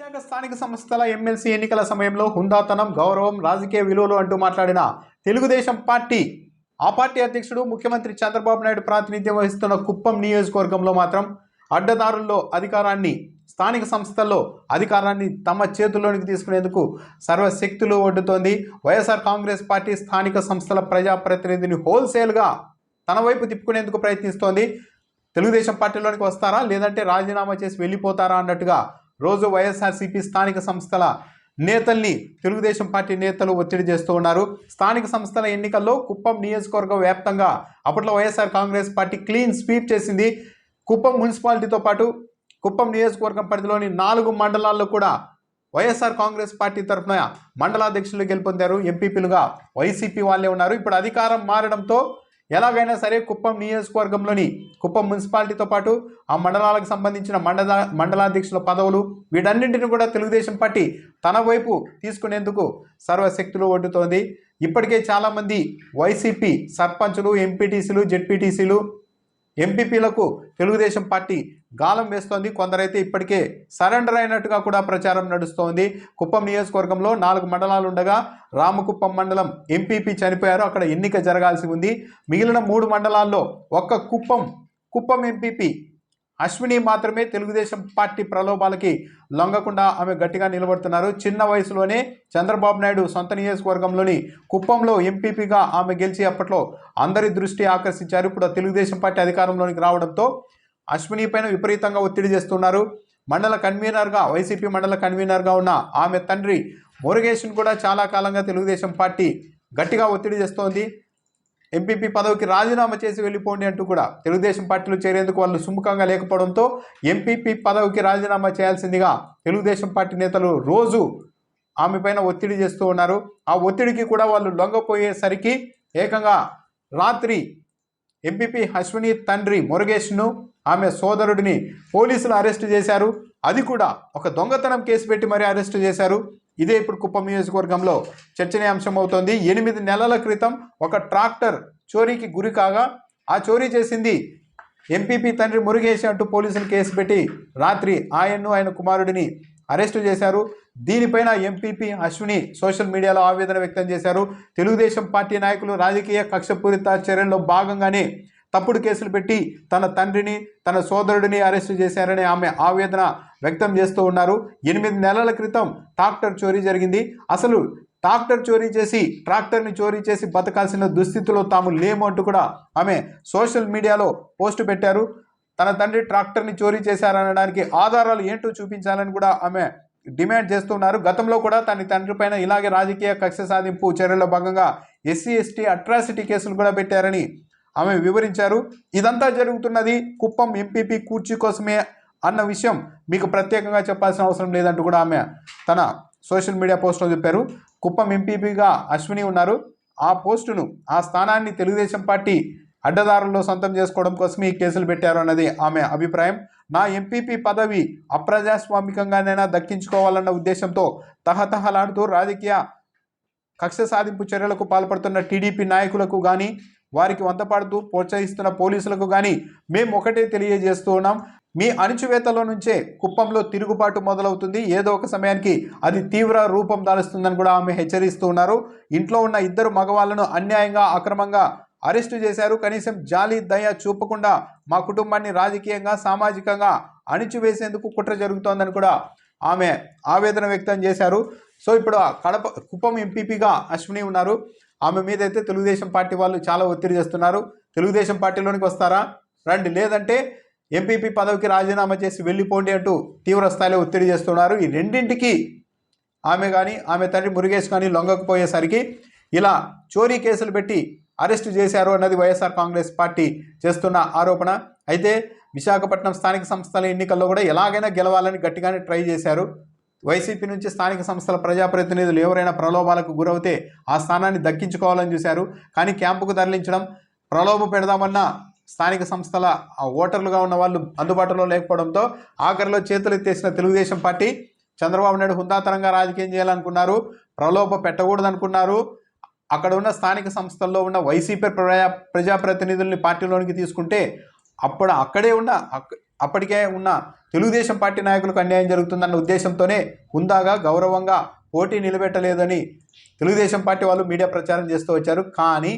విశాఖ స్థానిక సంస్థల ఎమ్మెల్సీ ఎన్నికల సమయంలో హుందాతనం గౌరవం రాజకీయ విలువలు అంటూ మాట్లాడిన తెలుగుదేశం పార్టీ ఆ పార్టీ అధ్యక్షుడు ముఖ్యమంత్రి చంద్రబాబు నాయుడు ప్రాతినిధ్యం వహిస్తున్న కుప్పం నియోజకవర్గంలో మాత్రం అడ్డదారుల్లో అధికారాన్ని స్థానిక సంస్థల్లో అధికారాన్ని తమ చేతుల్లోనికి తీసుకునేందుకు సర్వశక్తులు ఒడ్డుతోంది. వైఎస్ఆర్ కాంగ్రెస్ పార్టీ స్థానిక సంస్థల ప్రజాప్రతినిధిని హోల్సేల్గా తన వైపు తిప్పుకునేందుకు ప్రయత్నిస్తోంది. తెలుగుదేశం పార్టీలోనికి వస్తారా? లేదంటే రాజీనామా చేసి వెళ్ళిపోతారా? అన్నట్టుగా రోజు వైఎస్ఆర్సీపీ స్థానిక సంస్థల నేతల్ని తెలుగుదేశం పార్టీ నేతలు ఒత్తిడి చేస్తూ ఉన్నారు. స్థానిక సంస్థల ఎన్నికల్లో కుప్పం నియోజకవర్గ వ్యాప్తంగా అప్పట్లో YSR Congress party clean sweep చేసింది. కుప్పం మున్సిపాలిటీతో పాటు కుప్పం నియోజకవర్గం పరిధిలోని నాలుగు మండలాల్లో కూడా వైఎస్ఆర్ కాంగ్రెస్ పార్టీ తరఫున మండలాధ్యక్షులు గెలుపొందారు. ఎంపీపీలుగా వైసీపీ వాళ్ళే ఉన్నారు. ఇప్పుడు అధికారం మారడంతో ఎలాగైనా సరే కుప్పం నియోజకవర్గంలోని కుప్పం మున్సిపాలిటీతో పాటు ఆ మండలాలకు సంబంధించిన మండల మండలాధ్యక్షుల పదవులు వీటన్నింటిని కూడా తెలుగుదేశం పార్టీ తన వైపు తీసుకునేందుకు సర్వశక్తులు ఒడ్డుతోంది. ఇప్పటికే చాలామంది వైసీపీ సర్పంచులు ఎంపీటీసీలు జెడ్పీటీసీలు ఎంపీపీలకు తెలుగుదేశం పార్టీ గాలం వేస్తోంది. కొందరైతే ఇప్పటికే సరెండర్ అయినట్టుగా కూడా ప్రచారం నడుస్తోంది. కుప్పం నియోజకవర్గంలో నాలుగు మండలాలు ఉండగా రామకుప్పం మండలం ఎంపీపీ చనిపోయారు. అక్కడ ఎన్నిక జరగాల్సి ఉంది. మిగిలిన మూడు మండలాల్లో ఒక్క కుప్పం కుప్పం ఎంపీపీ అశ్విని మాత్రమే తెలుగుదేశం పార్టీ ప్రలోభాలకి లొంగకుండా ఆమె గట్టిగా నిలబడుతున్నారు. చిన్న వయసులోనే చంద్రబాబు నాయుడు సొంత నియోజకవర్గంలోని కుప్పంలో ఎంపీపీగా ఆమె గెలిచి అప్పట్లో అందరి దృష్టి ఆకర్షించారు. ఇప్పుడు తెలుగుదేశం పార్టీ అధికారంలోనికి రావడంతో అశ్విని పైన విపరీతంగా ఒత్తిడి చేస్తున్నారు. మండల కన్వీనర్గా వైసీపీ మండల కన్వీనర్గా ఉన్న ఆమె తండ్రి మురుగేష్ను కూడా చాలా కాలంగా తెలుగుదేశం పార్టీ గట్టిగా ఒత్తిడి చేస్తోంది. ఎంపీపీ పదవికి రాజీనామా చేసి వెళ్ళిపోండి అంటూ కూడా తెలుగుదేశం పార్టీలో చేరేందుకు వాళ్ళు సుముఖంగా లేకపోవడంతో ఎంపీపీ పదవికి రాజీనామా చేయాల్సిందిగా తెలుగుదేశం పార్టీ నేతలు రోజు ఆమె పైన ఒత్తిడి చేస్తూ ఉన్నారు. ఆ ఒత్తిడికి కూడా వాళ్ళు లొంగపోయేసరికి ఏకంగా రాత్రి ఎంపీపీ అశ్విని తండ్రి మురుగేష్ను ఆమె సోదరుడిని పోలీసులు అరెస్ట్ చేశారు. అది కూడా ఒక దొంగతనం కేసు పెట్టి మరీ అరెస్ట్ చేశారు. ఇదే ఇప్పుడు కుప్పం నియోజకవర్గంలో చర్చనీయాంశం అవుతోంది. ఎనిమిది నెలల క్రితం ఒక ట్రాక్టర్ చోరీకి గురి కాగా ఆ చోరీ చేసింది. ఎంపీపీ తండ్రి మురుగేశ్ అంటూ పోలీసులు కేసు పెట్టి రాత్రి ఆయన్ను ఆయన కుమారుడిని అరెస్టు చేశారు. దీనిపైన ఎంపీపీ అశ్విని సోషల్ మీడియాలో ఆవేదన వ్యక్తం చేశారు. తెలుగుదేశం పార్టీ నాయకులు రాజకీయ కక్షపూరిత చర్యల్లో భాగంగానే తప్పుడు కేసులు పెట్టి తన తండ్రిని తన సోదరుడిని అరెస్టు చేశారని ఆమె ఆవేదన వ్యక్తం చేస్తూ ఉన్నారు. ఎనిమిది నెలల క్రితం ట్రాక్టర్ చోరీ జరిగింది. అసలు ట్రాక్టర్ చోరీ చేసి ట్రాక్టర్ని చోరీ చేసి బతకాల్సిన దుస్థితిలో తాము లేము అంటూ కూడా ఆమె సోషల్ మీడియాలో పోస్టు పెట్టారు. తన తండ్రి ట్రాక్టర్ని చోరీ చేశారనడానికి ఆధారాలు ఏంటో చూపించాలని కూడా ఆమె డిమాండ్ చేస్తున్నారు గతంలో కూడా తన తండ్రి పైన ఇలాగే రాజకీయ కక్ష సాధింపు చర్యల్లో భాగంగా ఎస్సీ ఎస్టీ అట్రాసిటీ కేసులు కూడా పెట్టారని ఆమె వివరించారు ఇదంతా జరుగుతున్నది కుప్పం ఎంపీపీ కూర్చి కోసమే అన్న విషయం మీకు ప్రత్యేకంగా చెప్పాల్సిన అవసరం లేదంటూ కూడా ఆమె తన సోషల్ మీడియా పోస్ట్లో చెప్పారు. కుప్పం ఎంపీపీగా అశ్విని ఉన్నారు. ఆ పోస్టును ఆ స్థానాన్ని తెలుగుదేశం పార్టీ అడ్డదారుల్లో సొంతం చేసుకోవడం కోసం ఈ కేసులు పెట్టారు అన్నది ఆమె అభిప్రాయం. నా ఎంపీపీ పదవి అప్రజాస్వామికంగానైనా దక్కించుకోవాలన్న ఉద్దేశంతో తహతహలాడుతూ రాజకీయ కక్ష సాధింపు చర్యలకు పాల్పడుతున్న టీడీపీ నాయకులకు కానీ వారికి వంతపాడుతూ ప్రోత్సహిస్తున్న పోలీసులకు కానీ మేము ఒకటే తెలియజేస్తూ ఉన్నాం. మీ అణిచివేతలో నుంచే కుప్పంలో తిరుగుబాటు మొదలవుతుంది. ఏదో ఒక సమయానికి అది తీవ్ర రూపం దాలుస్తుందని కూడా ఆమె హెచ్చరిస్తూ ఉన్నారు. ఇంట్లో ఉన్న ఇద్దరు మగవాళ్ళను అన్యాయంగా అక్రమంగా అరెస్టు చేశారు. కనీసం జాలి దయ చూపకుండా మా కుటుంబాన్ని రాజకీయంగా సామాజికంగా అణిచివేసేందుకు కుట్ర జరుగుతోందని కూడా ఆమె ఆవేదన వ్యక్తం చేశారు. సో ఇప్పుడు కడప కుప్పం ఎంపీపీగా అశ్విని ఉన్నారు. ఆమె మీద అయితే తెలుగుదేశం పార్టీ వాళ్ళు చాలా ఒత్తిడి చేస్తున్నారు. తెలుగుదేశం పార్టీలోనికి వస్తారా? రండి. లేదంటే ఎంపీపీ పదవికి రాజీనామా చేసి వెళ్ళిపోండి అంటూ తీవ్ర స్థాయిలో ఒత్తిడి చేస్తున్నారు. ఈ రెండింటికి ఆమె కానీ ఆమె తండ్రి మురుగేష్ కానీ లొంగకపోయేసరికి ఇలా చోరీ కేసులు పెట్టి అరెస్టు చేశారు అన్నది వైఎస్ఆర్ కాంగ్రెస్ పార్టీ చేస్తున్న ఆరోపణ. అయితే విశాఖపట్నం స్థానిక సంస్థల ఎన్నికల్లో కూడా ఎలాగైనా గెలవాలని గట్టిగానే ట్రై చేశారు. వైసీపీ నుంచి స్థానిక సంస్థల ప్రజాప్రతినిధులు ఎవరైనా ప్రలోభాలకు గురవుతే ఆ స్థానాన్ని దక్కించుకోవాలని చూశారు. కానీ క్యాంపుకు తరలించడం ప్రలోభ పెడదామన్న స్థానిక సంస్థల ఓటర్లుగా ఉన్న వాళ్ళు అందుబాటులో లేకపోవడంతో ఆఖరిలో చేతులెత్తేసిన తెలుగుదేశం పార్టీ చంద్రబాబు నాయుడు హుందాతనంగా రాజకీయం చేయాలనుకున్నారు. ప్రలోభ పెట్టకూడదనుకున్నారు. అక్కడ ఉన్న స్థానిక సంస్థల్లో ఉన్న వైసీపీ ప్రజా ప్రజాప్రతినిధుల్ని పార్టీలోనికి తీసుకుంటే అప్పుడు అక్కడే ఉన్న అప్పటికే ఉన్న తెలుగుదేశం పార్టీ నాయకులకు అన్యాయం జరుగుతుందన్న ఉద్దేశంతోనే హుందాగా గౌరవంగా పోటీ నిలబెట్టలేదని తెలుగుదేశం పార్టీ వాళ్ళు మీడియా ప్రచారం చేస్తూ వచ్చారు. కానీ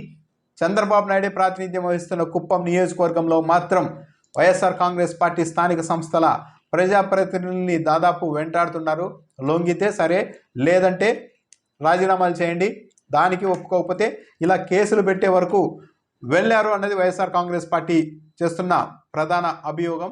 చంద్రబాబు నాయుడే ప్రాతినిధ్యం వహిస్తున్న కుప్పం నియోజకవర్గంలో మాత్రం వైఎస్ఆర్ కాంగ్రెస్ పార్టీ స్థానిక సంస్థల ప్రజాప్రతినిధుల్ని దాదాపు వెంటాడుతున్నారు. లొంగితే సరే లేదంటే రాజీనామాలు చేయండి దానికి ఒప్పుకోకపోతే ఇలా కేసులు పెట్టే వరకు వెళ్ళారు అన్నది వైఎస్ఆర్ కాంగ్రెస్ పార్టీ చేస్తున్న ప్రధాన అభియోగం.